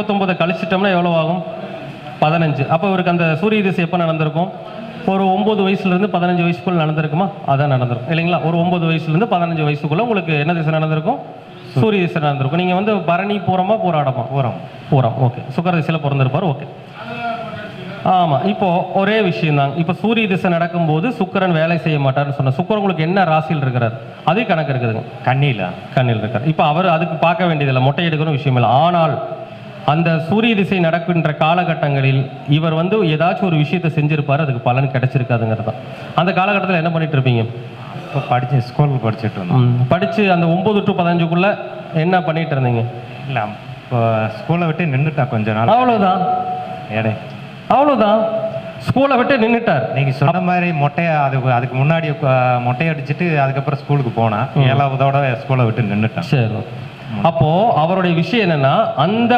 முப்பத்தொம்பதை கழிச்சிட்டோம்னா எவ்வளோ ஆகும் பதினஞ்சு. அப்போ இவருக்கு அந்த சூரிய திசை எப்போ நடந்திருக்கும்? ஒரு ஒம்பது வயசுலேருந்து பதினஞ்சு வயசுக்குள்ள நடந்திருக்குமா? அதான் நடந்திருக்கும். இல்லைங்களா? ஒரு ஒம்பது வயசுலேருந்து பதினஞ்சு வயசுக்குள்ள உங்களுக்கு என்ன திசை நடந்திருக்கும்? சூரிய திசை நடந்திருக்கும். நீங்கள் வந்து பரணி பூரமா போராடமா? பூரம். பூரம். ஓகே. சுக்கர திசையில் பிறந்திருப்பார். ஓகே. ஆமாம் இப்போ ஒரே விஷயம் தான் இப்போ சூரிய திசை நடக்கும்போது சுக்கிரன் வேலை செய்ய மாட்டார்னு சொன்ன சுக்கிரன் உங்களுக்கு என்ன ராசியில் இருக்கிறார்? அதே கணக்கு இருக்குதுங்க. கண்ணியில் கண்ணில் இருக்கார். இப்போ அவர் அதுக்கு பார்க்க வேண்டியதில்லை. மொட்டை எடுக்கணும் விஷயம் இல்லை. ஆனால் அந்த சூரிய திசை நடக்கின்ற காலகட்டங்களில் இவர் வந்து ஏதாச்சும் ஒரு விஷயத்தை செஞ்சிருப்பார் அதுக்கு பலன் கிடைச்சிருக்காதுங்கிறது தான் அந்த காலகட்டத்தில் என்ன பண்ணிட்டு இருப்பீங்க இப்போ படிச்சு ஸ்கூலுக்கு படிச்சுட்டு இருந்தோம். படிச்சு அந்த ஒன்பது டு பதினஞ்சுக்குள்ள என்ன பண்ணிட்டு இருந்தீங்க இல்லை இப்போ ஸ்கூலை விட்டு நின்றுட்டேன் கொஞ்ச நாள். அவ்வளவுதான். எடை அவ்வளவுதான். ஸ்கூலை விட்டு நின்றுட்டார் நீங்கள் சொன்ன மாதிரி மொட்டையை அது அதுக்கு முன்னாடி மொட்டையை அடிச்சுட்டு அதுக்கப்புறம் ஸ்கூலுக்கு போனேன் ஏழாவதோட ஸ்கூலை விட்டு நின்றுட்டேன் சரி அப்போ அவருடைய விஷயம் என்னன்னா அந்த